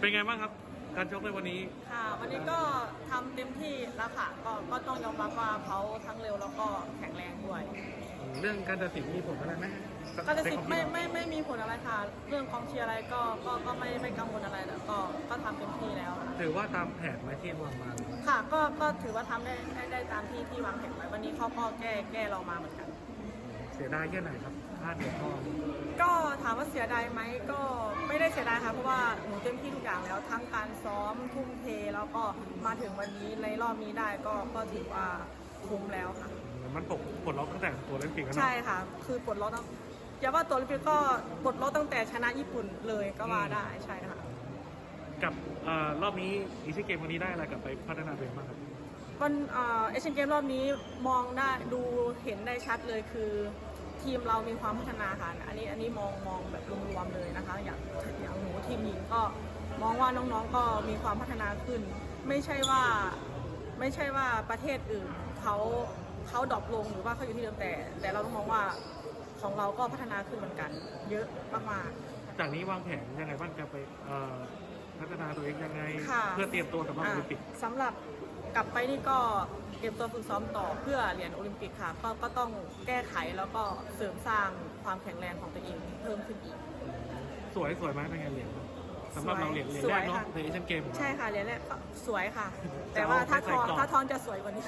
เป็นไงบ้างครับ การชกในวันนี้ ค่ะ วันนี้ก็ทำเต็มที่แล้วค่ะ ก็ก็ต้องยอมรับว่าเขาทั้งเร็วแล้วก็แข็งแรงด้วยเรื่องการตัดสินมีผลอะไรไหมก็จะสิทธิ์ไม่ไม่ไม่มีผลอะไรค่ะ เรื่องความเชียร์อะไรก็ก็ก็ไม่ไม่กังวลอะไรแล้วก็ก็ทำเต็มที่แล้วค่ะ ถือว่าตามแผนไหมที่วางมา ค่ะ ก็ก็ถือว่าทำได้ได้ได้ตามที่ที่วางแผนไว้วันนี้เขาก็แก้แก้เรามาเหมือนกันเสียดายแค่ไหนครับพลาดเหรียญทองก็ถามว่าเสียดายไหมก็ไม่ได้เสียดายค่ะเพราะว่าหนูเต็มที่ทุกอย่างแล้วทั้งการซ้อมทุ่มเทแล้วก็มาถึงวันนี้ในรอบนี้ได้ก็ก็ถือว่าคุ้มแล้วค่ะ มันปกปลดล็อกตั้งแต่ตัวเล่นปีกันเนาะใช่ค่ะ คือปลดล็อกตั้งอย่าว่าตัวลิปิกก็ปลดล็อกตั้งแต่ชนะญี่ปุ่นเลยก็ว่าได้ใช่ค่ะ กับเอ่อรอบนี้อีซีเกมวันนี้ได้อะไรกลับไปพัฒนาตัวเองบ้างครับ วันเอ่อเชียนเกมรอบนี้มองได้ดู เห็นได้ชัดเลยคือทีมเรามีความพัฒนาค่ะ อันนี้อันนี้มองมองแบบรวมๆเลยนะคะ อย่างอย่างหนูทีมหญิงก็มองว่าน้องๆก็มีความพัฒนาขึ้น ไม่ใช่ว่าไม่ใช่ว่าประเทศอื่นเขาเขาดรอปลงหรือว่าเขาอยู่ที่เดิมแต่ แต่เราต้องมองว่าของเราก็พัฒนาขึ้นเหมือนกัน เยอะมากๆจากนี้วางแผนยังไงบ้างจะไปเอ่อพัฒนาตัวเองยังไงค่ะเพื่อเตรียมตัวสำหรับโอลิมปิกอะสำหรับกลับไปนี่ก็ เตรียมตัวฝึกซ้อมต่อเพื่อเหรียญโอลิมปิกค่ะก็ก็ต้องแก้ไขแล้วก็เสริมสร้างความแข็งแรงของตัวเองเพิ่มขึ้นอีก สวยสวยไหมเป็นไงเหรียญสำหรับเราเหรียญเหรียญสแรวยกเนาะค่ะในเอเชียนเกมของเรา ใช่ค่ะเหรียญแรกก็สวยค่ะ แต่ว่าถ้าทองจะเอาไปใส่กล่องถ้าทองจะสวยกว่านี้